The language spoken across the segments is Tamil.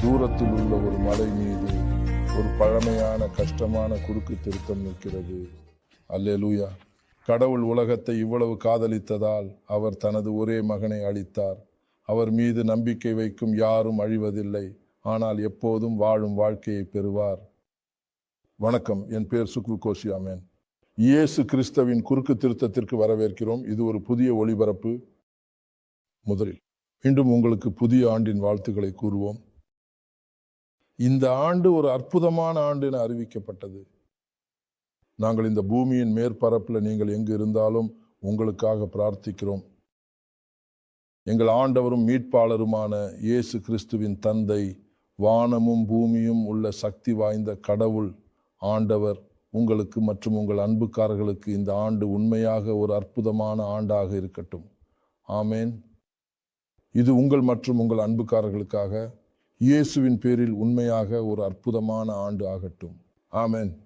தூரத்தில் உள்ள ஒரு மலை மீது ஒரு பழமையான கஷ்டமான குறுக்கு திருத்தம் நிற்கிறது. அல்லேலூயா. கடவுள் உலகத்தை இவ்வளவு காதலித்ததால் அவர் தனது ஒரே மகனை அளித்தார் அவர் மீது நம்பிக்கை வைக்கும் யாரும் அழிவதில்லை. ஆனால் எப்போதும் வாழும் வாழ்க்கையை பெறுவார். வணக்கம். என் பேர் சுக்கு கோஷியாமேன் இயேசு கிறிஸ்தவின் குறுக்கு திருத்தத்திற்கு வரவேற்கிறோம். இது ஒரு புதிய ஒளிபரப்பு. முதலில் மீண்டும் உங்களுக்கு புதிய ஆண்டின் வாழ்த்துக்களை கூறுவோம். இந்த ஆண்டு ஒரு அற்புதமான ஆண்டு என அறிவிக்கப்பட்டது. நாங்கள் இந்த பூமியின் மேற்பரப்பில் நீங்கள் எங்கு இருந்தாலும் உங்களுக்காக பிரார்த்திக்கிறோம். எங்கள் ஆண்டவரும் மீட்பாளருமான இயேசு கிறிஸ்துவின் தந்தை வானமும் பூமியும் உள்ள சக்தி வாய்ந்த கடவுள் ஆண்டவர் உங்களுக்கு மற்றும் உங்கள் அன்புக்காரர்களுக்கு இந்த ஆண்டு உண்மையாக ஒரு அற்புதமான ஆண்டாக இருக்கட்டும். ஆமேன். இது உங்கள் மற்றும் உங்கள் அன்புக்காரர்களுக்காக இயேசுவின் பேரில் உண்மையாக ஒரு அற்புதமான ஆண்டு ஆகட்டும். ஆமேன்.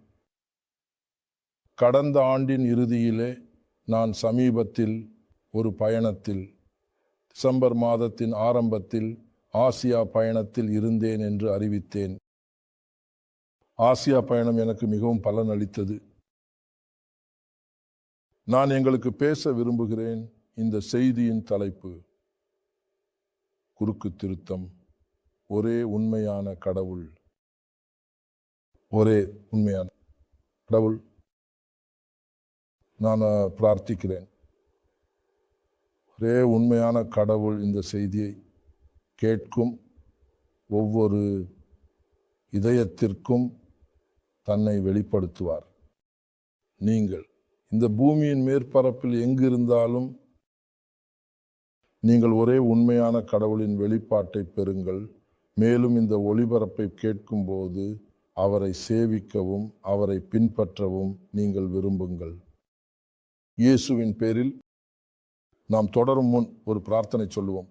கடந்த ஆண்டின் இறுதியிலே நான் சமீபத்தில் ஒரு பயணத்தில் டிசம்பர் மாதத்தின் ஆரம்பத்தில் ஆசியா பயணத்தில் இருந்தேன் என்று அறிவித்தேன். ஆசியா பயணம் எனக்கு மிகவும் பலன் அளித்தது நான் எங்களுக்கு பேச விரும்புகிறேன் இந்த செய்தியின் தலைப்பு குறுக்கு திருத்தம். ஒரே உண்மையான கடவுள். ஒரே உண்மையான கடவுள். நான் பிரார்த்திக்கிறேன். ஒரே உண்மையான கடவுள் இந்த செய்தியை கேட்கும் ஒவ்வொரு இதயத்திற்கும் தன்னை வெளிப்படுத்துவார். நீங்கள் இந்த பூமியின் மேற்பரப்பில் எங்கு இருந்தாலும் நீங்கள் ஒரே உண்மையான கடவுளின் வெளிப்பாட்டை பெறுங்கள். மேலும் இந்த ஒளிபரப்பை கேட்கும்போது அவரை சேவிக்கவும் அவரை பின்பற்றவும் நீங்கள் விரும்புங்கள். இயேசுவின் பேரில் நாம் தொடரும் முன் ஒரு பிரார்த்தனை சொல்லுவோம்.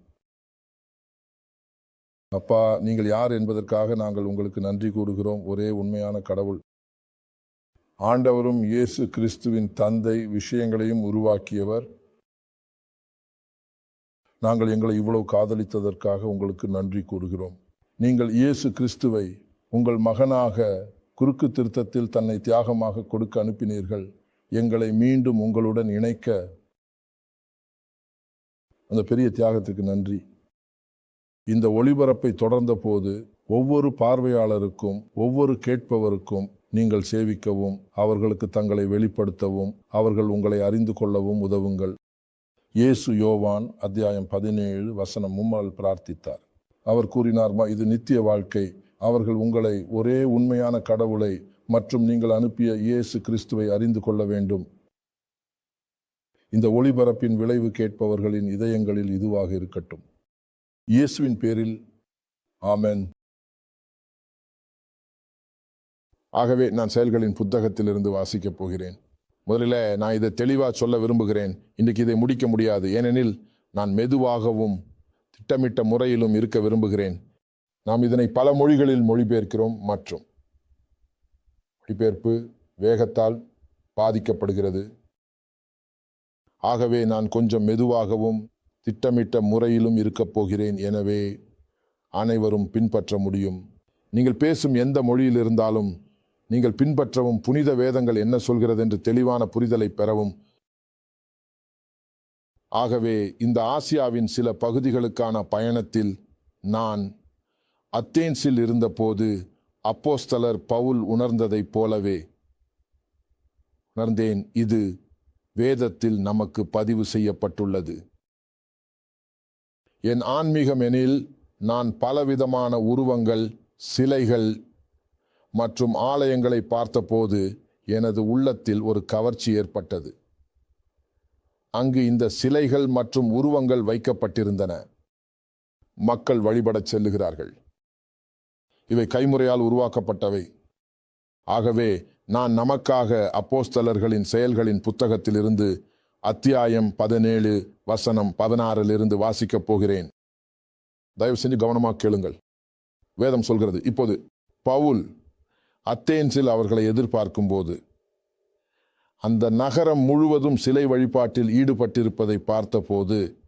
அப்பா நீங்கள் யார் என்பதற்காக நாங்கள் உங்களுக்கு நன்றி கூறுகிறோம். ஒரே உண்மையான கடவுள். ஆண்டவரும் இயேசு கிறிஸ்துவின் தந்தை விஷயங்களையும் உருவாக்கியவர். நாங்கள் எங்களை இவ்வளவு காதலித்ததற்காக உங்களுக்கு நன்றி கூறுகிறோம். நீங்கள் இயேசு கிறிஸ்துவை உங்கள் மகனாக குறுக்கு திருத்தத்தில் தன்னை தியாகமாக கொடுக்க அனுப்பினீர்கள். எங்களை மீண்டும் உங்களுடன் இணைக்க அந்த பெரிய தியாகத்திற்கு நன்றி. இந்த ஒளிபரப்பை தொடர்ந்த போது ஒவ்வொரு பார்வையாளருக்கும் ஒவ்வொரு கேட்பவருக்கும் நீங்கள் சேவிக்கவும் அவர்களுக்கு தங்களை வெளிப்படுத்தவும் அவர்கள் உங்களை அறிந்து கொள்ளவும் உதவுங்கள். இயேசு யோவான் அத்தியாயம் பதினேழு வசனம் மும்மல் பிரார்த்தித்தார். அவர் கூறினார்மா இது நித்திய வாழ்க்கை. அவர்கள் உங்களை ஒரே உண்மையான கடவுளை மற்றும் நீங்கள் அனுப்பிய இயேசு கிறிஸ்துவை அறிந்து கொள்ள வேண்டும். இந்த ஒளிபரப்பின் விளைவு கேட்பவர்களின் இதயங்களில் இதுவாக இருக்கட்டும். இயேசுவின் பேரில். ஆமென். ஆகவே நான் செயல்களின் புத்தகத்திலிருந்து வாசிக்கப் போகிறேன். முதலில் நான் இதை தெளிவாக சொல்ல விரும்புகிறேன். இன்றைக்கு இதை முடிக்க முடியாது. ஏனெனில் நான் மெதுவாகவும் திட்டமிட்ட முறையிலும் இருக்க விரும்புகிறேன். நாம் இதனை பல மொழிகளில் மொழிபெயர்க்கிறோம் மற்றும் மொழிபெயர்ப்பு வேகத்தால் பாதிக்கப்படுகிறது. ஆகவே நான் கொஞ்சம் மெதுவாகவும் திட்டமிட்ட முறையிலும் இருக்கப் போகிறேன். எனவே அனைவரும் பின்பற்ற முடியும். நீங்கள் பேசும் எந்த மொழியில் இருந்தாலும் நீங்கள் பின்பற்றவும் புனித வேதங்கள் என்ன சொல்கிறது என்று தெளிவான புரிதலை பெறவும் ஆகவே இந்த ஆசியாவின் சில பகுதிகளுக்கான பயணத்தில் நான் அத்தேன்ஸில் இருந்தபோது அப்போஸ்தலர் பவுல் உணர்ந்ததைப் போலவே உணர்ந்தேன். இது வேதத்தில் நமக்கு பதிவு செய்யப்பட்டுள்ளது. என் ஆன்மீகம் எனில் நான் பலவிதமான உருவங்கள் சிலைகள் மற்றும் ஆலயங்களை பார்த்தபோது எனது உள்ளத்தில் ஒரு கவர்ச்சி ஏற்பட்டது. அங்கு இந்த சிலைகள் மற்றும் உருவங்கள் வைக்கப்பட்டிருந்தன. மக்கள் வழிபடச் செல்லுகிறார்கள். இவை கைமுறையால் உருவாக்கப்பட்டவை. ஆகவே நான் நமக்காக அப்போஸ்தலர்களின் செயல்களின் புத்தகத்திலிருந்து அத்தியாயம் பதினேழு வசனம் பதினாறிலிருந்து வாசிக்கப் போகிறேன். தயவு செஞ்சு கவனமாக கேளுங்கள். வேதம் சொல்கிறது இப்போது பவுல் அத்தேன்ஸில் அவர்களை எதிர்பார்க்கும் போது அந்த நகரம் முழுவதும் சிலை வழிபாட்டில் ஈடுபட்டிருப்பதை பார்த்தபோது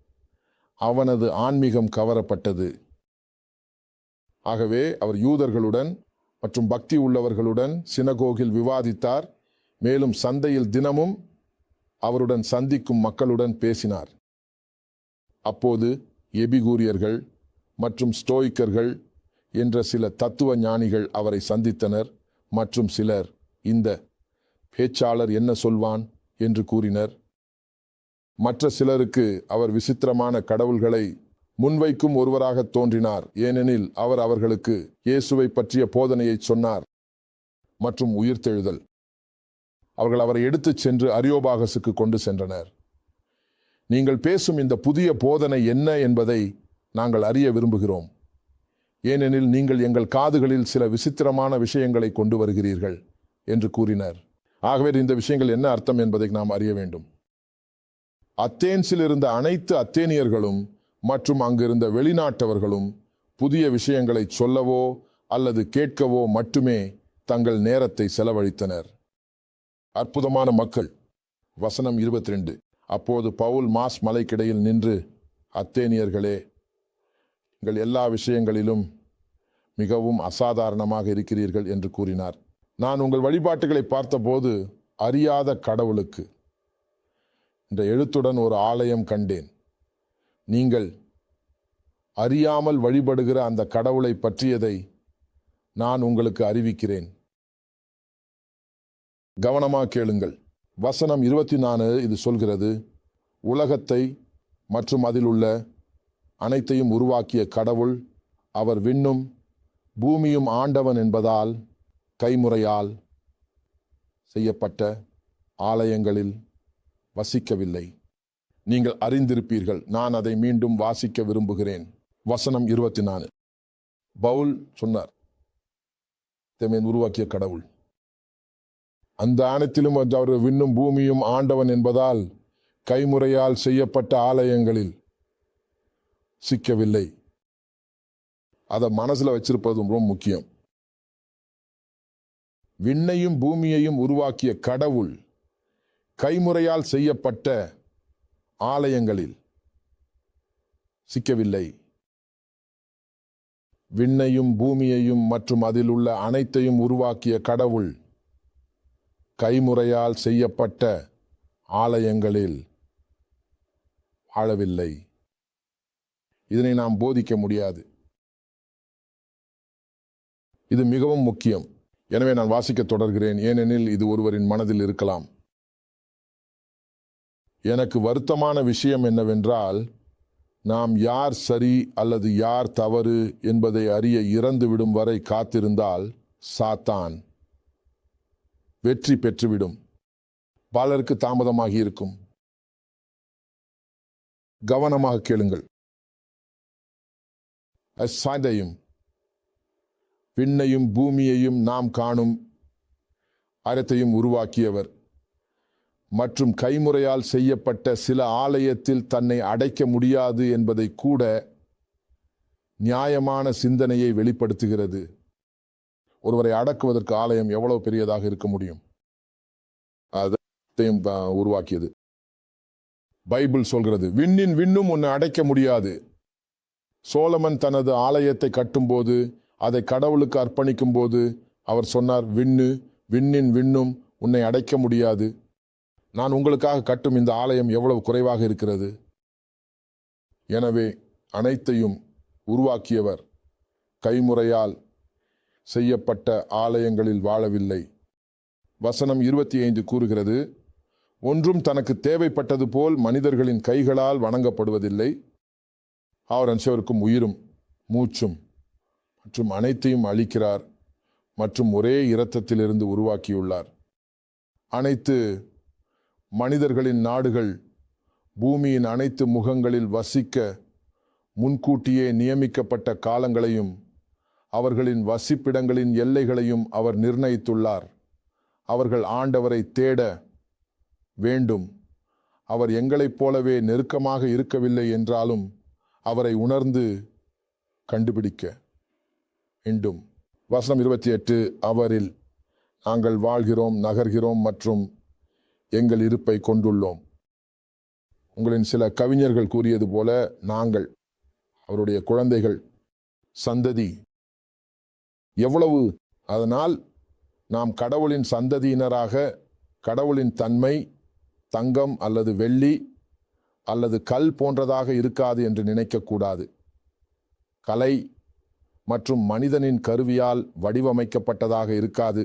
அவனது ஆன்மீகம் கவரப்பட்டது. ஆகவே அவர் யூதர்களுடன் மற்றும் பக்தி உள்ளவர்களுடன் சினகோகில் விவாதித்தார். மேலும் சந்தையில் தினமும் அவருடன் சந்திக்கும் மக்களுடன் பேசினார். அப்போது எபிகூரியர்கள் மற்றும் ஸ்டோய்க்கர்கள் என்ற சில தத்துவ ஞானிகள் அவரை சந்தித்தனர். மற்றும் சிலர் இந்த பேச்சாளர் என்ன சொல்வான்? என்று கூறினர். மற்ற சிலருக்கு அவர் விசித்திரமான கடவுள்களை முன்வைக்கும் ஒருவராக தோன்றினார். ஏனெனில் அவர் அவர்களுக்கு இயேசுவை பற்றிய போதனையை சொன்னார் மற்றும் உயிர்த்தெழுதல். அவர்கள் அவரை எடுத்துச் சென்று அரியோபாகசுக்கு கொண்டு சென்றனர். நீங்கள் பேசும் இந்த புதிய போதனை என்ன என்பதை நாங்கள் அறிய விரும்புகிறோம். ஏனெனில் நீங்கள் எங்கள் காதுகளில் சில விசித்திரமான விஷயங்களை கொண்டு வருகிறீர்கள் என்று கூறினர். ஆகவே இந்த விஷயங்கள் என்ன அர்த்தம் என்பதை நாம் அறிய வேண்டும். அத்தேன்ஸில் இருந்த அனைத்து அத்தேனியர்களும் மற்றும் அங்கிருந்த வெளிநாட்டவர்களும் புதிய விஷயங்களை சொல்லவோ அல்லது கேட்கவோ மட்டுமே தங்கள் நேரத்தை செலவழித்தனர். அற்புதமான மக்கள். வசனம் இருபத்தி ரெண்டு அப்போது பவுல் மாஸ் மலைக்கிடையில் நின்று அத்தேனியர்களே நீங்கள் எல்லா விஷயங்களிலும் மிகவும் அசாதாரணமாக இருக்கிறீர்கள் என்று கூறினார். நான் உங்கள் வழிபாட்டுகளை பார்த்தபோது அறியாத கடவுளுக்கு. என்ற எழுத்துடன் ஒரு ஆலயம் கண்டேன். நீங்கள் அறியாமல் வழிபடுகிற அந்த கடவுளை பற்றியதை நான் உங்களுக்கு அறிவிக்கிறேன். கவனமாக கேளுங்கள். வசனம் இருபத்தி நாலு இது சொல்கிறது உலகத்தை மற்றும் அதில் உள்ள அனைத்தையும் உருவாக்கிய கடவுள் அவர் விண்ணும் பூமியும் ஆண்டவன் என்பதால் கைமுறையால் செய்யப்பட்ட ஆலயங்களில் வசிக்கவில்லை. நீங்கள் அறிந்திருப்பீர்கள் நான் அதை மீண்டும் வாசிக்க விரும்புகிறேன். வசனம் இருபத்தி நாலு பவுல் சொன்னார் தேமையன் உருவாக்கிய கடவுள். அந்த ஆணத்திலும் அவர் விண்ணும் பூமியும் ஆண்டவன் என்பதால் கைமுறையால் செய்யப்பட்ட ஆலயங்களில் சிக்கவில்லை. அதை மனசில் வச்சிருப்பதும் ரொம்ப முக்கியம். விண்ணையும் பூமியையும் உருவாக்கிய கடவுள் கைமுறையால் செய்யப்பட்ட ஆலயங்களில் சிக்கவில்லை. விண்ணையும் பூமியையும் மற்றும் அதில் உள்ள அனைத்தையும் உருவாக்கிய கடவுள் கைமுறையால் செய்யப்பட்ட ஆலயங்களில் வாழவில்லை. இதனை நாம் போதிக்க முடியாது. இது மிகவும் முக்கியம். எனவே நான் வாசிக்க தொடர்கிறேன் ஏனெனில் இது ஒருவரின் மனதில் இருக்கலாம். எனக்கு வருத்தமான விஷயம் என்னவென்றால் நாம் யார் சரி அல்லது யார் தவறு என்பதை அறிய இறந்துவிடும் வரை காத்திருந்தால் சாத்தான் வெற்றி பெற்றுவிடும். பலருக்கு தாமதமாகி இருக்கும். கவனமாக கேளுங்கள். அசாதையும் விண்ணையும் பூமியையும் நாம் காணும் அறத்தையும் உருவாக்கியவர். மற்றும் கைமுறையால் செய்யப்பட்ட சில ஆலயத்தில் தன்னை அடைக்க முடியாது என்பதை கூட நியாயமான சிந்தனையை வெளிப்படுத்துகிறது. ஒருவரை அடக்குவதற்கு ஆலயம் எவ்வளவு பெரியதாக இருக்க முடியும்? அதையும் உருவாக்கியது. பைபிள் சொல்கிறது விண்ணின் விண்ணும் உன்னை அடைக்க முடியாது. சோலமன் தனது ஆலயத்தை கட்டும்போது அதை கடவுளுக்கு அர்ப்பணிக்கும் போது அவர் சொன்னார் விண்ணு விண்ணின் விண்ணும் உன்னை அடைக்க முடியாது. நான் உங்களுக்காக கட்டும் இந்த ஆலயம் எவ்வளவு குறைவாக இருக்கிறது? எனவே அனைத்தையும் உருவாக்கியவர் கைமுறையால் செய்யப்பட்ட ஆலயங்களில் வாழவில்லை. வசனம் இருபத்தி ஐந்து கூறுகிறது ஒன்றும் தனக்கு தேவைப்பட்டது போல் மனிதர்களின் கைகளால் வணங்கப்படுவதில்லை. அவர் அனைவருக்கும் உயிரும் மூச்சும் மற்றும் அனைத்தையும் அளிக்கிறார் மற்றும் ஒரே இரத்தத்திலிருந்து உருவாக்கியுள்ளார். அனைத்து மனிதர்களின் நாடுகள் பூமியின் அனைத்து முகங்களில் வசிக்க முன்கூட்டியே நியமிக்கப்பட்ட காலங்களையும் அவர்களின் வசிப்பிடங்களின் எல்லைகளையும் அவர் நிர்ணயித்துள்ளார். அவர்கள் ஆண்டவரை தேட வேண்டும். அவர் எங்களைப் போலவே நெருக்கமாக இருக்கவில்லை என்றாலும் அவரை உணர்ந்து கண்டுபிடிக்க. மீண்டும் வசனம் இருபத்தி எட்டு அவரில் நாங்கள் வாழ்கிறோம் நகர்கிறோம் மற்றும் எங்கள் இருப்பை கொண்டுள்ளோம். உங்களின் சில கவிஞர்கள் கூறியது போல நாங்கள் அவருடைய குழந்தைகள் சந்ததி. எவ்வளவு? அதனால் நாம் கடவுளின் சந்ததியினராக கடவுளின் தன்மை தங்கம் அல்லது வெள்ளி அல்லது கல் போன்றதாக இருக்காது என்று நினைக்கக்கூடாது. கலை மற்றும் மனிதனின் கருவியால் வடிவமைக்கப்பட்டதாக இருக்காது.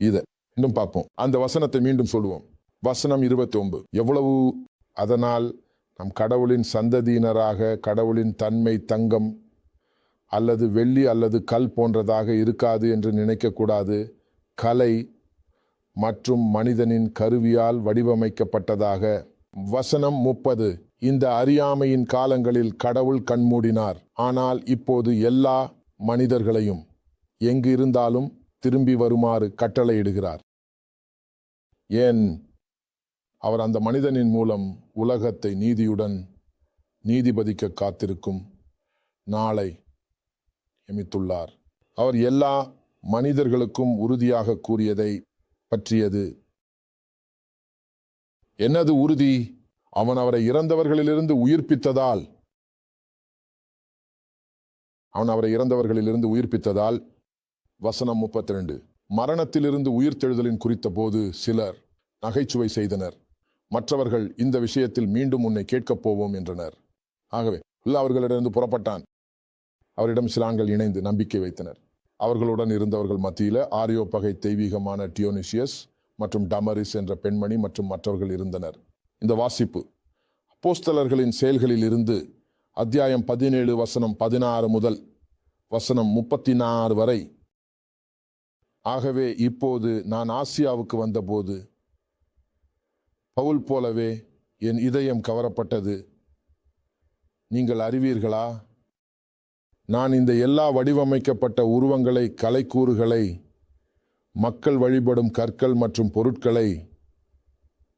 இதை இன்னும் பார்ப்போம். அந்த வசனத்தை மீண்டும் சொல்லுவோம் வசனம் இருபத்தி ஒன்பது எவ்வளவு? அதனால் நம் கடவுளின் சந்ததியினராக கடவுளின் தன்மை தங்கம் அல்லது வெள்ளி அல்லது கல் போன்றதாக இருக்காது என்று நினைக்கக்கூடாது. கலை மற்றும் மனிதனின் கருவியால் வடிவமைக்கப்பட்டதாக. வசனம் முப்பது. இந்த அறியாமையின் காலங்களில் கடவுள் கண்மூடினார். ஆனால் இப்போது எல்லா மனிதர்களையும் எங்கு இருந்தாலும் திரும்பி வருமாறு கட்டளையிடுகிறார். ஏன்? அவர் அந்த மனிதனின் மூலம் உலகத்தை நீதியுடன் நீதிபதிக்க காத்திருக்கும் நாளை எமித்துள்ளார். அவர் எல்லா மனிதர்களுக்கும் உறுதியாக கூறியதை பற்றியது. என்னது உறுதி? அவன் அவரை இறந்தவர்களிலிருந்து உயிர்ப்பித்ததால் அவன் அவரை இறந்தவர்களிலிருந்து உயிர்ப்பித்ததால் வசனம் முப்பத்தி ரெண்டு மரணத்திலிருந்து உயிர்த்தெழுதலின் குறித்த போது சிலர் நகைச்சுவை செய்தனர். மற்றவர்கள் இந்த விஷயத்தில் மீண்டும் உன்னை கேட்கப் போவோம் என்றனர். ஆகவே உள்ள அவர்களிடமிருந்து புறப்பட்டான். அவரிடம் சிலாங்கள் இணைந்து நம்பிக்கை வைத்தனர். அவர்களுடன் இருந்தவர்கள் மத்தியில் ஆரியோ பகை தெய்வீகமான டியோனிஷியஸ் மற்றும் டமரிஸ் என்ற பெண்மணி மற்றும் மற்றவர்கள் இருந்தனர். இந்த வாசிப்பு அப்போஸ்தலர்களின் செயல்களில் இருந்து அத்தியாயம் பதினேழு வசனம் பதினாறு முதல் வசனம் முப்பத்தி நாறு வரை. ஆகவே இப்போது நான் ஆசியாவுக்கு வந்தபோது பவுல் போலவே என் இதயம் கவரப்பட்டது. நீங்கள் அறிவீர்களா? நான் இந்த எல்லா வடிவமைக்கப்பட்ட உருவங்களை கலைக்கூறுகளை மக்கள் வழிபடும் கற்கள் மற்றும் பொருட்களை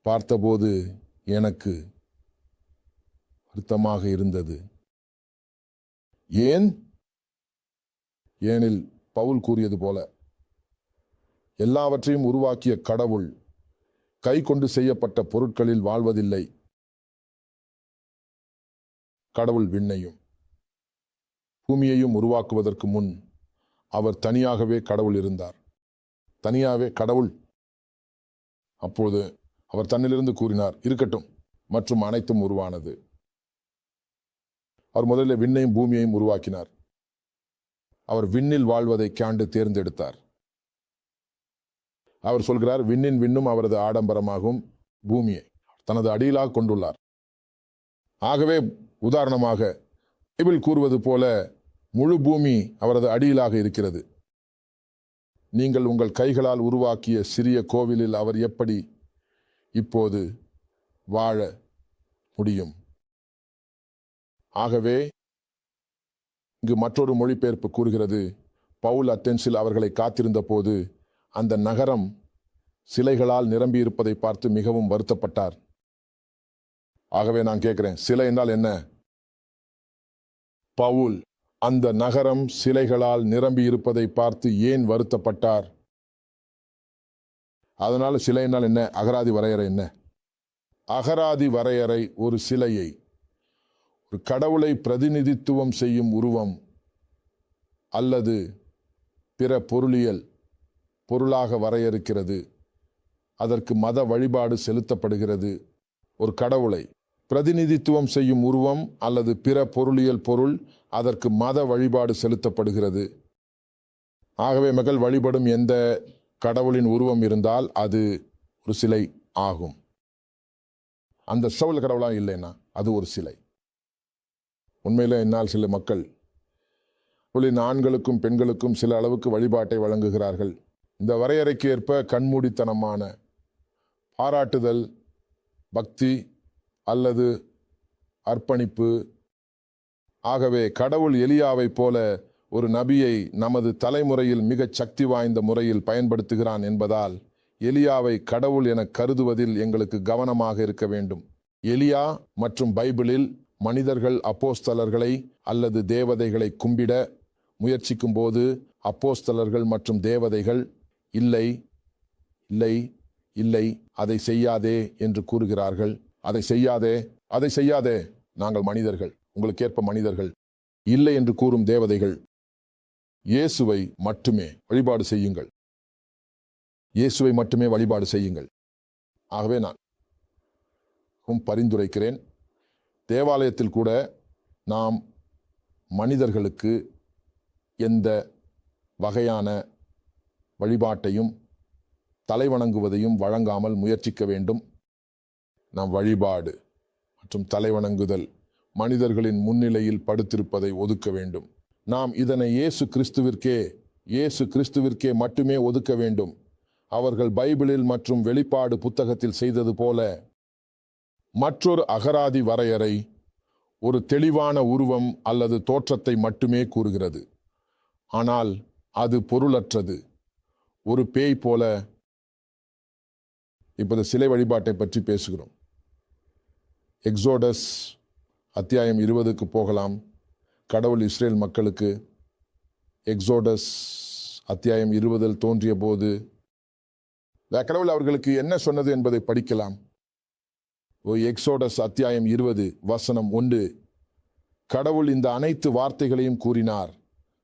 பார்த்தபோது எனக்கு வருத்தமாக இருந்தது. ஏன்? ஏனில் பவுல் கூறியது போல எல்லாவற்றையும் உருவாக்கிய கடவுள் கை கொண்டு செய்யப்பட்ட பொருட்களில் வாழ்வதில்லை. கடவுள் விண்ணையும் பூமியையும் உருவாக்குவதற்கு முன் அவர் தனியாகவே கடவுள் இருந்தார். தனியாகவே கடவுள். அப்போது அவர் தன்னிலிருந்து கூறினார் இருக்கட்டும் மற்றும் அனைத்தும் உருவானது. அவர் முதலில் விண்ணையும் பூமியையும் உருவாக்கினார். அவர் விண்ணில் வாழ்வதை காண்டு தேர்ந்தெடுத்தார். அவர் சொல்கிறார் விண்ணின் விண்ணும் அவரது ஆடம்பரமாகும் பூமியை. தனது அடியிலாக கொண்டுள்ளார். ஆகவே உதாரணமாக பைபிள் கூறுவது போல முழு பூமி அவரது அடியிலாக இருக்கிறது. நீங்கள் உங்கள் கைகளால் உருவாக்கிய சிறிய கோவிலில் அவர் எப்படி இப்போது வாழ முடியும்? ஆகவே இங்கு மற்றொரு மொழிபெயர்ப்பு கூறுகிறது. பவுல் அத்தென்சில் அவர்களை காத்திருந்த போது அந்த நகரம் சிலைகளால் நிரம்பியிருப்பதை பார்த்து மிகவும் வருத்தப்பட்டார். ஆகவே நான் கேட்குறேன் சிலை என்றால் என்ன? பவுல் அந்த நகரம் சிலைகளால் நிரம்பி இருப்பதை பார்த்து ஏன் வருத்தப்பட்டார்? அதனால் சிலை என்றால் என்ன? அகராதி வரையறை என்ன? அகராதி வரையறை ஒரு சிலையை ஒரு கடவுளை பிரதிநிதித்துவம் செய்யும் உருவம் அல்லது பிற பொருளியல் பொருளாக வரையறுக்கிறது. அதற்கு மத வழிபாடு செலுத்தப்படுகிறது. ஒரு கடவுளை பிரதிநிதித்துவம் செய்யும் உருவம் அல்லது பிற பொருளியல் பொருள் அதற்கு மத வழிபாடு செலுத்தப்படுகிறது. ஆகவே மகள் வழிபடும் எந்த கடவுளின் உருவம் இருந்தால் அது ஒரு சிலை ஆகும். அந்த சவுல் கடவுளாக இல்லைன்னா அது ஒரு சிலை. உண்மையில் என்னால் சில மக்கள் புலின் ஆண்களுக்கும் பெண்களுக்கும் சில அளவுக்கு வழிபாட்டை வழங்குகிறார்கள். இந்த வரையறைக்கு ஏற்ப கண்மூடித்தனமான பாராட்டுதல் பக்தி அல்லது அர்ப்பணிப்பு. ஆகவே கடவுள் எலியாவைப் போல ஒரு நபியை நமது தலைமுறையில் மிகச் சக்தி வாய்ந்த முறையில் பயன்படுத்துகிறான் என்பதால் எலியாவை கடவுள் என கருதுவதில் எங்களுக்கு கவனமாக இருக்க வேண்டும். எலியா மற்றும் பைபிளில் மனிதர்கள் அப்போஸ்தலர்களை அல்லது தேவதைகளை கும்பிட முயற்சிக்கும் போது அப்போஸ்தலர்கள் மற்றும் தேவதைகள் இல்லை இல்லை இல்லை அதை செய்யாதே என்று கூறுகிறார்கள். அதை செய்யாதே அதை செய்யாதே நாங்கள் மனிதர்கள் உங்களுக்கு ஏற்ப மனிதர்கள் இல்லை என்று கூறும் தேவதைகள் இயேசுவை மட்டுமே வழிபாடு செய்யுங்கள். இயேசுவை மட்டுமே வழிபாடு செய்யுங்கள். ஆகவே நான் பரிந்துரைக்கிறேன். தேவாலயத்தில் கூட நாம் மனிதர்களுக்கு எந்த வகையான வழிபாட்டையும் தலைவணங்குவதையும் வழங்காமல் முயற்சிக்க வேண்டும். நாம் வழிபாடு மற்றும் தலைவணங்குதல் மனிதர்களின் முன்னிலையில் படுத்திருப்பதை ஒதுக்க வேண்டும். நாம் இதனை இயேசு கிறிஸ்துவிற்கே இயேசு கிறிஸ்துவிற்கே மட்டுமே ஒதுக்க வேண்டும். அவர்கள் பைபிளில் மற்றும் வெளிப்பாடு புத்தகத்தில் செய்தது போல மற்றொரு அகராதி வரையறை ஒரு தெளிவான உருவம் அல்லது தோற்றத்தை மட்டுமே கூறுகிறது. ஆனால் அது பொருளற்றது. ஒரு பேய் போல இப்போது சிலை வழிபாட்டை பற்றி பேசுகிறோம். எக்ஸோடஸ் அத்தியாயம் இருபதுக்கு போகலாம். கடவுள் இஸ்ரேல் மக்களுக்கு எக்ஸோடஸ் அத்தியாயம் இருபதில் தோன்றிய போது கடவுள் அவர்களுக்கு என்ன சொன்னது என்பதை படிக்கலாம். எக்ஸோடஸ் அத்தியாயம் இருபது வசனம் ஒன்று. கடவுள் இந்த அனைத்து வார்த்தைகளையும் கூறினார்.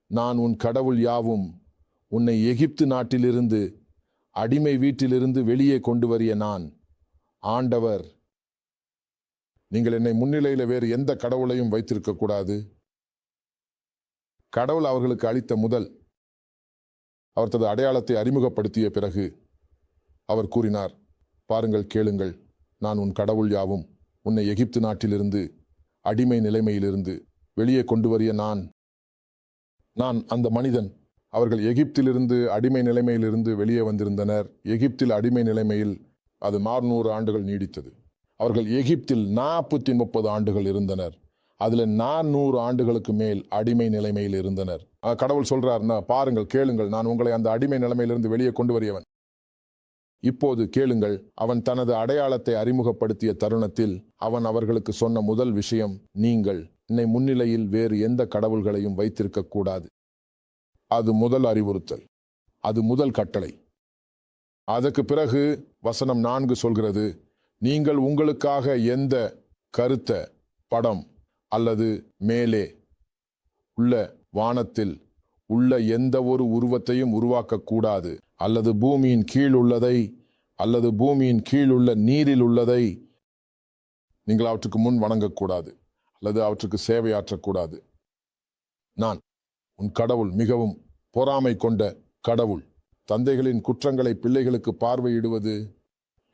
நான் உன் கடவுள் யாவும். உன்னை எகிப்து நாட்டிலிருந்து அடிமை வீட்டிலிருந்து வெளியே கொண்டு வரிய நான். ஆண்டவர் நீங்கள் என்னை முன்னிலையில் வேறு எந்த கடவுளையும் வைத்திருக்கக்கூடாது கடவுள் அவர்களுக்கு அளித்த முதல் அவர் தது அடையாளத்தை அறிமுகப்படுத்திய பிறகு அவர் கூறினார். பாருங்கள் கேளுங்கள். நான் உன் கடவுள் யாவும். உன்னை எகிப்து நாட்டிலிருந்து அடிமை நிலைமையிலிருந்து வெளியே கொண்டு வரிய நான் நான் அந்த மனிதன். அவர்கள் எகிப்திலிருந்து அடிமை நிலைமையிலிருந்து வெளியே வந்திருந்தனர். எகிப்தில் அடிமை நிலைமையில் அது மாறுநூறு ஆண்டுகள் நீடித்தது. அவர்கள் எகிப்தில் நாற்பத்தி முப்பது ஆண்டுகள் இருந்தனர். அதில் நானூறு ஆண்டுகளுக்கு மேல் அடிமை நிலைமையில் இருந்தனர். கடவுள் சொல்றார் பாருங்கள் கேளுங்கள். நான் உங்களை அந்த அடிமை நிலைமையிலிருந்து வெளியே கொண்டு வரியவன் இப்போது கேளுங்கள் அவன் தனது அடையாளத்தை அறிமுகப்படுத்திய தருணத்தில் அவன் அவர்களுக்கு சொன்ன முதல் விஷயம் நீங்கள் என்னை முன்னிலையில் வேறு எந்த கடவுள்களையும் வைத்திருக்க கூடாது. அது முதல் அறிவுறுத்தல். அது முதல் கட்டளை. அதற்கு பிறகு வசனம் நான்கு சொல்கிறது நீங்கள் உங்களுக்காக எந்த கருத்த படம் அல்லது மேலே உள்ள வானத்தில் உள்ள எந்த ஒரு உருவத்தையும் உருவாக்கக்கூடாது அல்லது பூமியின் கீழ் உள்ளதை அல்லது பூமியின் கீழ் உள்ள நீரில் உள்ளதை நீங்கள் அவற்றுக்கு முன் வணங்கக்கூடாது அல்லது அவற்றுக்கு சேவையாற்றக்கூடாது. நான் உன் கடவுள் மிகவும் பொறாமை கொண்ட கடவுள். தந்தைகளின் குற்றங்களை பிள்ளைகளுக்கு பார்வையிடுவது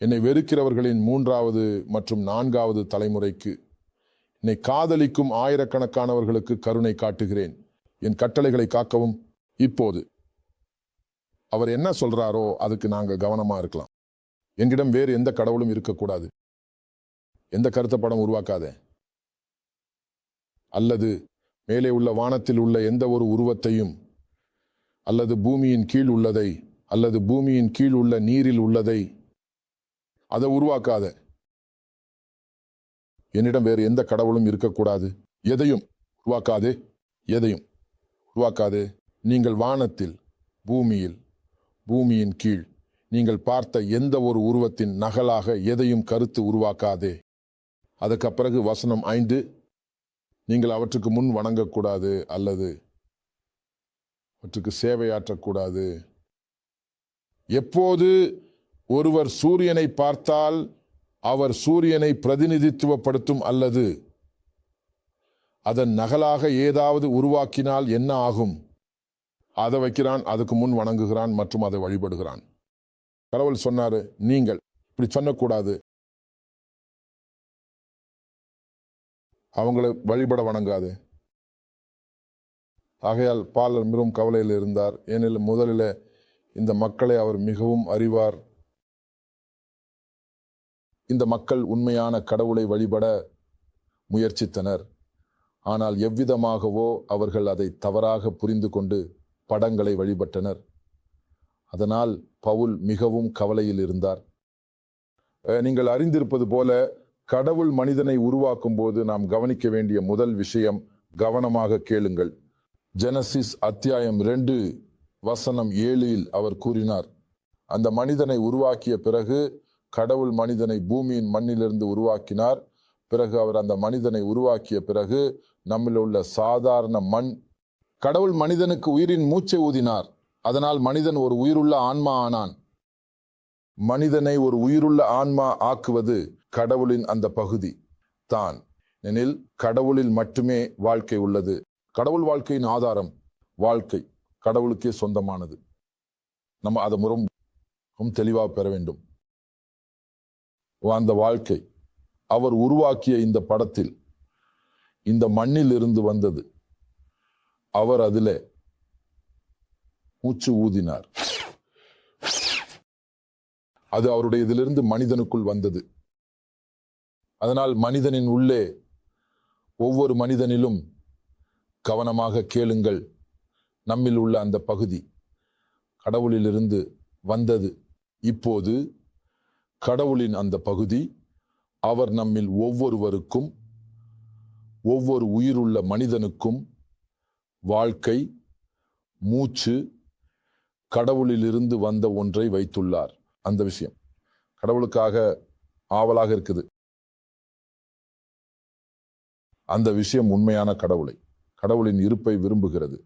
என்னை வெறுக்கிறவர்களின் மூன்றாவது மற்றும் நான்காவது தலைமுறைக்கு என்னை காதலிக்கும் ஆயிரக்கணக்கானவர்களுக்கு கருணை காட்டுகிறேன். என் கட்டளைகளை காக்கவும். இப்போது அவர் என்ன சொல்றாரோ அதுக்கு நாங்கள் கவனமாக இருக்கலாம். என்னிடம் வேறு எந்த கடவுளும் இருக்கக்கூடாது. எந்த கருத்த படம் உருவாக்காத. அல்லது மேலே உள்ள வானத்தில் உள்ள எந்த ஒரு உருவத்தையும் அல்லது பூமியின் கீழ் உள்ளதை அல்லது பூமியின் கீழ் உள்ள நீரில் உள்ளதை அதை உருவாக்காத. என்னிடம் வேறு எந்த கடவுளும் இருக்கக்கூடாது. எதையும் உருவாக்காதே. எதையும் உருவாக்காதே. நீங்கள் வானத்தில் பூமியில் பூமியின் கீழ். நீங்கள் பார்த்த எந்த ஒரு உருவத்தின் நகலாக எதையும் கருத்து உருவாக்காதே. அதுக்கு பிறகு வசனம் ஐந்து நீங்கள் அவற்றுக்கு முன் வணங்கக்கூடாது அல்லது அவற்றுக்கு சேவையாற்றக்கூடாது. எப்போது ஒருவர் சூரியனை பார்த்தால் அவர் சூரியனை பிரதிநிதித்துவப்படுத்தும் அல்லது அதன் நகலாக ஏதாவது உருவாக்கினால் என்ன ஆகும்? அதை வைக்கிறான் அதுக்கு முன் வணங்குகிறான் மற்றும் அதை வழிபடுகிறான். கடவுள் சொன்னார் நீங்கள் இப்படி சொல்லக்கூடாது. அவங்களை வழிபட வணங்காது. ஆகையால் பாலர் மிகவும் கவலையில் இருந்தார். ஏனெனில் முதலில் இந்த மக்களை அவர் மிகவும் அறிவார். இந்த மக்கள் உண்மையான கடவுளை வழிபட முயற்சித்தனர். ஆனால் எவ்விதமாகவோ அவர்கள் அதை தவறாக புரிந்து கொண்டு படங்களை வழிபட்டனர். அதனால் பவுல் மிகவும் கவலையில் இருந்தார். நீங்கள் அறிந்திருப்பது போல கடவுள் மனிதனை உருவாக்கும் போது நாம் கவனிக்க வேண்டிய முதல் விஷயம் கவனமாக கேளுங்கள். ஜெனசிஸ் அத்தியாயம் ரெண்டு வசனம் ஏழில் அவர் கூறினார் அந்த மனிதனை உருவாக்கிய பிறகு கடவுள் மனிதனை பூமியின் மண்ணிலிருந்து உருவாக்கினார். பிறகு அவர் அந்த மனிதனை உருவாக்கிய பிறகு நம்மில் உள்ள சாதாரண மண் கடவுள் மனிதனுக்கு உயிரின் மூச்சை ஊதினார். அதனால் மனிதன் ஒரு உயிருள்ள ஆன்மா ஆனான். மனிதனை ஒரு உயிருள்ள ஆன்மா ஆக்குவது கடவுளின் அந்த பகுதி. தான். எனில் கடவுளில் மட்டுமே வாழ்க்கை உள்ளது. கடவுள் வாழ்க்கையின் ஆதாரம் வாழ்க்கை கடவுளுக்கே சொந்தமானது. நம்ம அதை முறம் தெளிவாக பெற வேண்டும். அந்த வாழ்க்கை அவர் உருவாக்கிய இந்த படத்தில் இந்த மண்ணில் இருந்து வந்தது. அவர் அதில் மூச்சு ஊதினார். அது அவருடைய இதிலிருந்து மனிதனுக்குள் வந்தது. அதனால் மனிதனின் உள்ளே ஒவ்வொரு மனிதனிலும் கவனமாக கேளுங்கள். நம்மில் உள்ள அந்த பகுதி கடவுளிலிருந்து வந்தது. இப்போது கடவுளின் அந்த பகுதி அவர் நம்மில் ஒவ்வொருவருக்கும் ஒவ்வொரு உயிருள்ள மனிதனுக்கும் வாழ்க்கை மூச்சு கடவுளிலிருந்து வந்த ஒன்றை வைத்துள்ளார். அந்த விஷயம். கடவுளுக்காக ஆவலாக இருக்குது. அந்த விஷயம் உண்மையான கடவுளை. கடவுளின் இருப்பை விரும்புகிறது.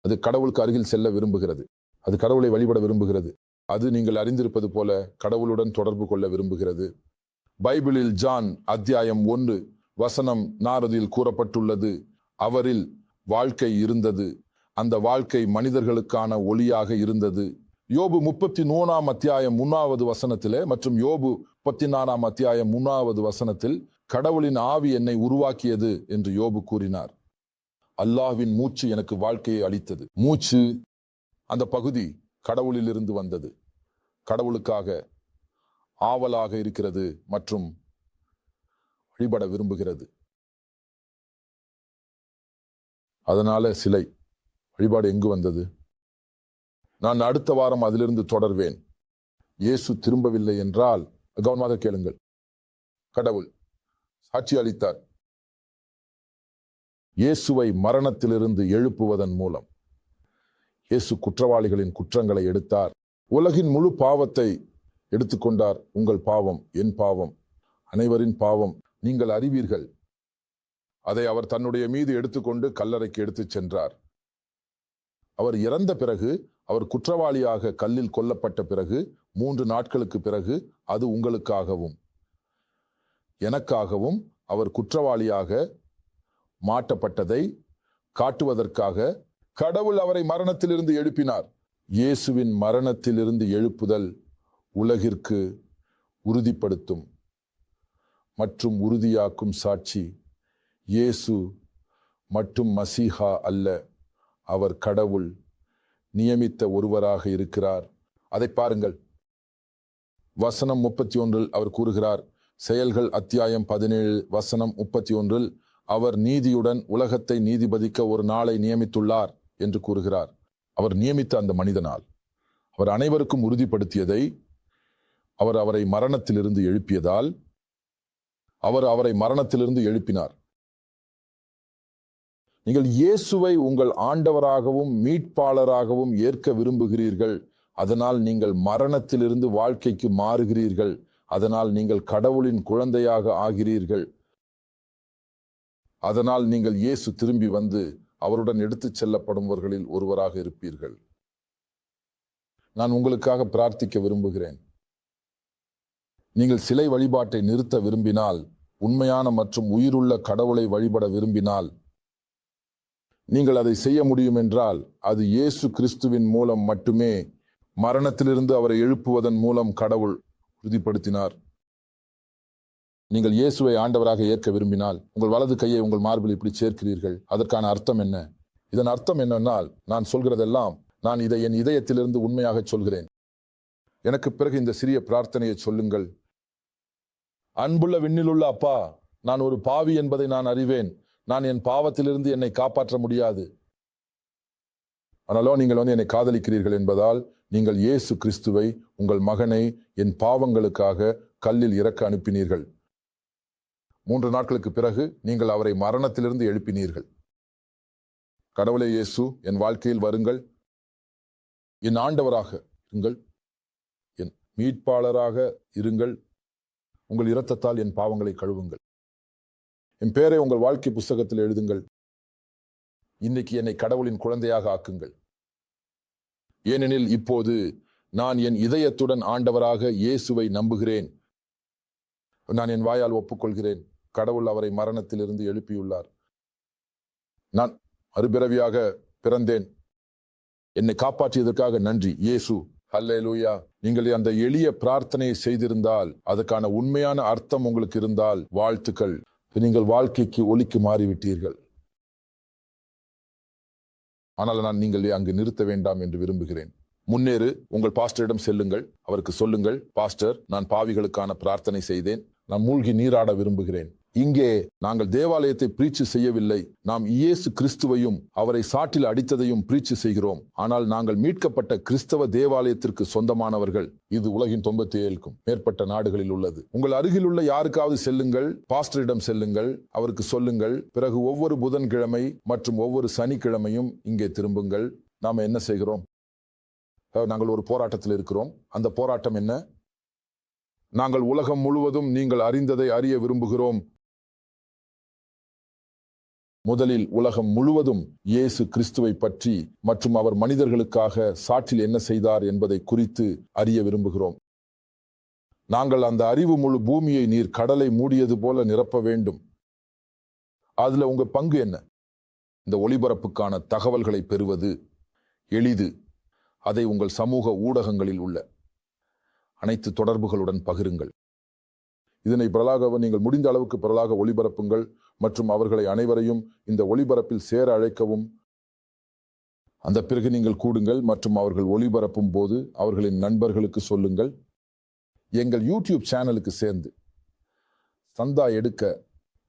அது கடவுளுக்கு அருகில் செல்ல விரும்புகிறது. அது கடவுளை வழிபட விரும்புகிறது. அது நீங்கள் அறிந்திருப்பது போல கடவுளுடன் தொடர்பு கொள்ள விரும்புகிறது. பைபிளில் ஜான் அத்தியாயம் ஒன்று வசனம் நாரதியில் கூறப்பட்டுள்ளது. அவரில் வாழ்க்கை இருந்தது. அந்த வாழ்க்கை மனிதர்களுக்கான ஒளியாக இருந்தது. யோபு முப்பத்தி மூணாம் அத்தியாயம் மூணாவது வசனத்திலே மற்றும் யோபு முப்பத்தி நாலாம் அத்தியாயம் மூணாவது வசனத்தில் கடவுளின் ஆவி என்னை உருவாக்கியது என்று யோபு கூறினார். அல்லாஹ்வின் மூச்சு எனக்கு வாழ்க்கையை அளித்தது. மூச்சு அந்த பகுதி கடவுளிலிருந்து வந்தது. கடவுளுக்காக ஆவலாக இருக்கிறது மற்றும் வழிபட விரும்புகிறது. அதனால் சிலை. வழிபாடு எங்கு வந்தது? நான் அடுத்த வாரம் அதிலிருந்து தொடர்வேன். இயேசு திரும்பவில்லை என்றால் கவனமாக கேளுங்கள். கடவுள் சாட்சி அளித்தார். இயேசுவை மரணத்திலிருந்து எழுப்புவதன் மூலம். இயேசு குற்றவாளிகளின் குற்றங்களை எடுத்தார். உலகின் முழு பாவத்தை எடுத்துக்கொண்டார். உங்கள் பாவம் என் பாவம் அனைவரின் பாவம். நீங்கள் அறிவீர்கள். அதை அவர் தன்னுடைய மீது எடுத்துக்கொண்டு கல்லறைக்கு எடுத்துச் சென்றார். அவர் இறந்த பிறகு அவர் குற்றவாளியாக கல்லில் கொல்லப்பட்ட பிறகு மூன்று நாட்களுக்கு பிறகு அது உங்களுக்காகவும் எனக்காகவும் அவர் குற்றவாளியாக மாட்டப்பட்டதை காட்டுவதற்காக கடவுள் அவரை மரணத்திலிருந்து எழுப்பினார். இயேசுவின் மரணத்திலிருந்து எழுப்புதல் உலகிற்கு உறுதிப்படுத்தும் மற்றும் உறுதியாக்கும் சாட்சி இயேசு மட்டும் மசீஹா அல்ல அவர் கடவுள் நியமித்த ஒருவராக இருக்கிறார். அதை பாருங்கள். வசனம் முப்பத்தி ஒன்றில் அவர் கூறுகிறார் செயல்கள் அத்தியாயம் பதினேழு வசனம் முப்பத்தி ஒன்றில் அவர் நீதியுடன் உலகத்தை நீதிபதிக்க ஒரு நாளை நியமித்துள்ளார் என்று கூறுகிறார். அவர் நியமித்த அந்த மனிதனால் அவர் அனைவருக்கும் உறுதிப்படுத்தியதை அவர் அவரை மரணத்திலிருந்து எழுப்பியதால் அவர் அவரை மரணத்திலிருந்து எழுப்பினார். நீங்கள் இயேசுவை உங்கள் ஆண்டவராகவும் மீட்பாளராகவும் ஏற்க விரும்புகிறீர்கள். அதனால் நீங்கள் மரணத்திலிருந்து வாழ்க்கைக்கு மாறுகிறீர்கள். அதனால் நீங்கள் கடவுளின் குழந்தையாக ஆகிறீர்கள். அதனால் நீங்கள் இயேசு திரும்பி வந்து அவருடன் எடுத்துச் செல்லப்படுபவர்களில் ஒருவராக இருப்பீர்கள். நான் உங்களுக்காக பிரார்த்திக்க விரும்புகிறேன். நீங்கள் சிலை வழிபாட்டை நிறுத்த விரும்பினால் உண்மையான மற்றும் உயிருள்ள கடவுளை வழிபட விரும்பினால் நீங்கள் அதை செய்ய முடியும் என்றால் அது இயேசு கிறிஸ்துவின் மூலம் மட்டுமே மரணத்திலிருந்து அவரை எழுப்புவதன் மூலம் கடவுள் உறுதிப்படுத்தினார். நீங்கள் இயேசுவை ஆண்டவராக ஏற்க விரும்பினால் உங்கள் வலது கையை உங்கள் மார்பில் இப்படி சேர்க்கிறீர்கள். அதற்கான அர்த்தம் என்ன? இதன் அர்த்தம் என்னென்னால் நான் சொல்கிறதெல்லாம் நான் இதை என் இதயத்திலிருந்து உண்மையாக சொல்கிறேன். எனக்கு பிறகு இந்த சிறிய பிரார்த்தனையை சொல்லுங்கள். அன்புள்ள விண்ணிலுள்ள அப்பா நான் ஒரு பாவி என்பதை நான் அறிவேன். நான் என் பாவத்திலிருந்து என்னை காப்பாற்ற முடியாது. ஆனாலும் நீங்கள் வந்து என்னை காதலிக்கிறீர்கள் என்பதால் நீங்கள் இயேசு கிறிஸ்துவை உங்கள் மகனை என் பாவங்களுக்காக கல்லில் இறக்க அனுப்பினீர்கள். மூன்று நாட்களுக்கு பிறகு நீங்கள் அவரை மரணத்திலிருந்து எழுப்பினீர்கள். கடவுளே இயேசு என் வாழ்க்கையில் வருங்கள். என் ஆண்டவராக இருங்கள். என் மீட்பாளராக இருங்கள். உங்கள் இரத்தத்தால் என் பாவங்களை கழுவுங்கள். என் பேரை உங்கள் வாழ்க்கை புஸ்தகத்தில் எழுதுங்கள். இன்னைக்கு என்னை கடவுளின் குழந்தையாக ஆக்குங்கள். ஏனெனில் இப்போது நான் என் இதயத்துடன் ஆண்டவராக இயேசுவை நம்புகிறேன். நான் என் வாயால் ஒப்புக்கொள்கிறேன். கடவுள் அவரை மரணத்திலிருந்து எழுப்பியுள்ளார். நான் மறுபிறவியாக பிறந்தேன். என்னை காப்பாற்றியதற்காக நன்றி. இயேசு ஹல்லேலூயா. நீங்கள் அந்த எளிய பிரார்த்தனையை செய்திருந்தால் அதற்கான உண்மையான அர்த்தம் உங்களுக்கு இருந்தால் வாழ்த்துக்கள். நீங்கள் வாழ்க்கைக்கு ஒலிக்கு மாறிவிட்டீர்கள். ஆனால் நான் நீங்கள் அங்கு நிறுத்த வேண்டாம் என்று விரும்புகிறேன். முன்னேறு உங்கள் பாஸ்டரிடம் செல்லுங்கள். அவருக்கு சொல்லுங்கள் பாஸ்டர் நான் பாவிகளுக்கான பிரார்த்தனை செய்தேன். நான் மூழ்கி நீராட விரும்புகிறேன். இங்கே நாங்கள் தேவாலயத்தை பிரீச்சு செய்யவில்லை. நாம் இயேசு கிறிஸ்துவையும் அவரை சாட்டில் அடித்ததையும் பிரீச்சு செய்கிறோம். ஆனால் நாங்கள் மீட்கப்பட்ட கிறிஸ்தவ தேவாலயத்திற்கு சொந்தமானவர்கள். இது உலகின் தொண்ணூத்தி ஏழுக்கும் மேற்பட்ட நாடுகளில் உள்ளது. உங்கள் அருகில் உள்ள யாருக்காவது செல்லுங்கள். பாஸ்டரிடம் செல்லுங்கள். அவருக்கு சொல்லுங்கள். பிறகு ஒவ்வொரு புதன்கிழமை மற்றும் ஒவ்வொரு சனிக்கிழமையும் இங்கே திரும்புங்கள். நாம் என்ன செய்கிறோம்? நாங்கள் ஒரு போராட்டத்தில் இருக்கிறோம். அந்த போராட்டம் என்ன? நாங்கள் உலகம் முழுவதும் நீங்கள் அறிந்ததை அறிய விரும்புகிறோம். முதலில் உலகம் முழுவதும் இயேசு கிறிஸ்துவை பற்றி மற்றும் அவர் மனிதர்களுக்காக சாற்றில் என்ன செய்தார் என்பதை குறித்து அறிய விரும்புகிறோம். நாங்கள் அந்த அறிவு முழு பூமியை நீர் கடலை மூடியது போல நிரப்ப வேண்டும். அதுல உங்க பங்கு என்ன? இந்த ஒளிபரப்புக்கான தகவல்களை பெறுவது எளிது. அதை உங்கள் சமூக ஊடகங்களில் உள்ள அனைத்து தொடர்புகளுடன் பகிருங்கள். இதனை பரலாக நீங்கள் முடிந்த அளவுக்கு பிரலாக ஒளிபரப்புங்கள். மற்றும் அவர்களை அனைவரையும் இந்த ஒளிபரப்பில் சேர அழைக்கவும். அந்த பிறகு நீங்கள் கூடுங்கள் மற்றும் அவர்கள் ஒளிபரப்பும் போது அவர்களின் நண்பர்களுக்கு சொல்லுங்கள். எங்கள் யூடியூப் சேனலுக்கு சேர்ந்து. சந்தா எடுக்க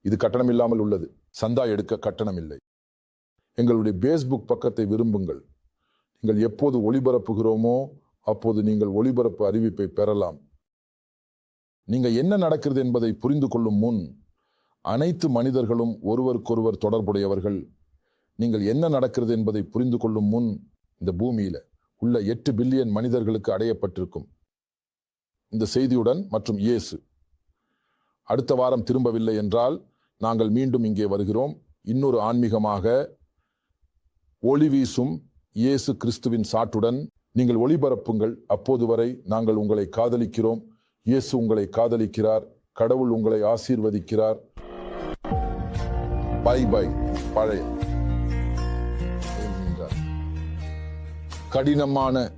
இது கட்டணம் இல்லாமல் உள்ளது. சந்தா எடுக்க கட்டணம் இல்லை எங்களுடைய பேஸ்புக் பக்கத்தை விரும்புங்கள். நீங்கள் எப்போது ஒளிபரப்புகிறோமோ அப்போது நீங்கள் ஒளிபரப்பு அறிவிப்பை பெறலாம். நீங்கள் என்ன நடக்கிறது என்பதை புரிந்து கொள்ளும் முன் அனைத்து மனிதர்களும் ஒருவருக்கொருவர் தொடர்புடையவர்கள். நீங்கள் என்ன நடக்கிறது என்பதை புரிந்து கொள்ளும் முன் இந்த பூமியில் உள்ள எட்டு பில்லியன் மனிதர்களுக்கு அடையப்பட்டிருக்கும். இந்த செய்தியுடன் மற்றும் இயேசு. அடுத்த வாரம் திரும்பவில்லை என்றால் நாங்கள் மீண்டும் இங்கே வருகிறோம். இன்னொரு ஆன்மீகமாக ஒளி வீசும் இயேசு கிறிஸ்துவின் சாட்டுடன் நீங்கள் ஒளிபரப்புங்கள். அப்போது வரை நாங்கள் உங்களை காதலிக்கிறோம். இயேசு உங்களை காதலிக்கிறார். கடவுள் உங்களை ஆசீர்வதிக்கிறார். பை பை பழைய. கடினமான